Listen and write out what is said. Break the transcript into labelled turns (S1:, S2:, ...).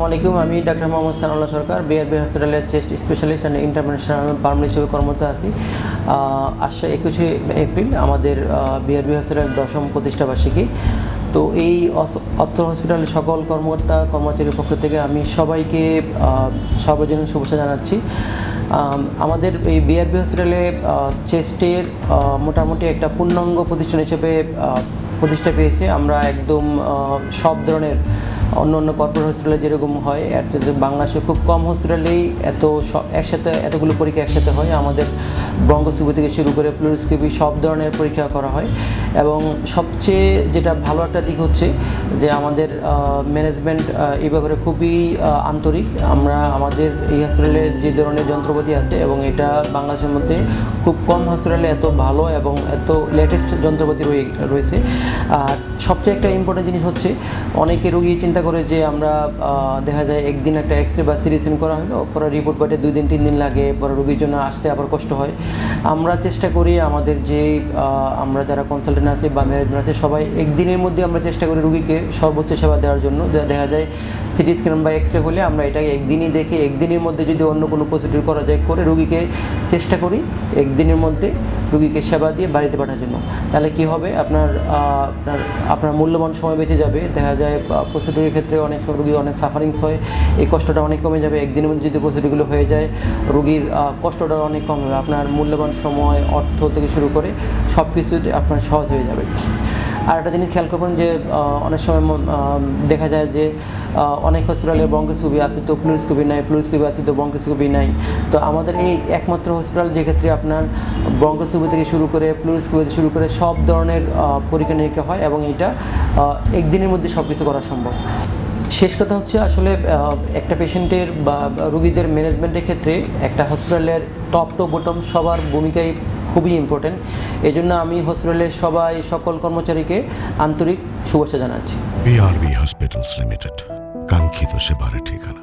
S1: আসসালামাইকুম আমি doctor Mohammad Sanaullah Sarkar BRB হসপিটালের chest specialist and international permanent হিসেবে কর্মরত আছি। আসছে একুশে এপ্রিল আমাদের বিআরবি হসপিটালের দশম প্রতিষ্ঠাবার্ষিকী তো এই অত্র হসপিটালের সকল কর্মকর্তা, কর্মচারীর পক্ষ থেকে আমি সবাইকে সর্বজনীন শুভেচ্ছা জানাচ্ছি। আমাদের এই বিআরবি হসপিটালে চেস্টের মোটামুটি একটা পূর্ণাঙ্গ প্রতিষ্ঠান হিসেবে প্রতিষ্ঠা পেয়েছে। আমরা একদম সব ধরনের অন্য অন্য কর্পোরেট হসপিটালে যেরকম হয় বাংলাদেশে খুব কম হসপিটালেই এত একসাথে, এতগুলো পরীক্ষা একসাথে হয়। আমাদের ব্রঙ্কোস্কোপি থেকে শুরু করে প্লুরোস্কোপি সব ধরনের পরীক্ষা করা হয়। এবং সবচেয়ে যেটা ভালো একটা দিক হচ্ছে যে আমাদের ম্যানেজমেন্ট এই ব্যাপারে খুবই আন্তরিক। আমরা আমাদের এই হসপিটালে যে ধরনের যন্ত্রপাতি আছে এবং এটা বাংলাদেশের মধ্যে খুব কম হসপিটালে এত ভালো এবং এত লেটেস্ট যন্ত্রপাতি রয়ে, রয়েছে। আর সবচেয়ে একটা ইম্পর্টেন্ট জিনিস হচ্ছে, অনেকে রোগী চিন্তা করে যে আমরা দেখা যায় একদিন একটা এক্স রে বা সিরি স্ক্যান করা হলো পরে রিপোর্ট পাঠে দুই দিন, তিন দিন লাগে, পরে রোগীর জন্য আসতে আবার কষ্ট হয়। আমরা চেষ্টা করি আমাদের যে আমরা যারা কনসালটেন্ট আছে বা ম্যানেজমেন্ট আছে, সবাই একদিনের মধ্যে আমরা চেষ্টা করি রুগীকে সর্বোচ্চ সেবা দেওয়ার জন্য। দেখা যায় সিটি স্ক্যান বা এক্স রে হলে আমরা এটাকে একদিনই দেখে, একদিনের মধ্যে যদি অন্য কোনো প্রসিডিউর করা যায়, করে রুগীকে চেষ্টা করি একদিনের মধ্যে রুগীকে সেবা দিয়ে বাড়িতে পাঠার জন্য। তাহলে কি হবে? আপনার আপনার আপনার মূল্যবান সময় বেঁচে যাবে। দেখা যায় প্রসিডিউরের ক্ষেত্রে অনেক রুগীর অনেক সাফারিংস হয়। এই কষ্টটা অনেক কমে যাবে। একদিনের মধ্যে যদি প্রসিডিগুলো হয়ে যায়, রুগীর কষ্টটা অনেক কম হবে আপনার মূল্যবান সময়, অর্থ থেকে শুরু করে সব কিছু আপনার সহজ হয়ে যাবে। আর একটা জিনিস খেয়াল করবেন যে অনেক সময় দেখা যায় যে অনেক হসপিটালে বঙ্কস্কোপি আছে, তো প্লুরিস্কোপি নাই প্লুরিস্কোপি আছে, তো বঙ্কস্কোপি নাই। তো আমাদের এই একমাত্র হসপিটাল যে ক্ষেত্রে আপনার বঙ্কস্কোপি থেকে শুরু করে প্লুরিস্কোপি থেকে শুরু করে সব ধরনের পরীক্ষা নিরীক্ষা হয় এবং এটা একদিনের মধ্যে সব কিছু করা সম্ভব। শেষ কথা হচ্ছে আসলে একটা পেশেন্টের বা বা রুগীদের ম্যানেজমেন্টের ক্ষেত্রে একটা হসপিটালের টপ টু বটম সবার ভূমিকাই খুবই ইম্পর্টেন্ট এই জন্য আমি হসপিটালের সবাই, সকল কর্মচারীকে আন্তরিক শুভেচ্ছা জানাচ্ছি।
S2: বিআরবি হসপিটালস লিমিটেড কাঙ্ক্ষিত সেবার ঠিকানা।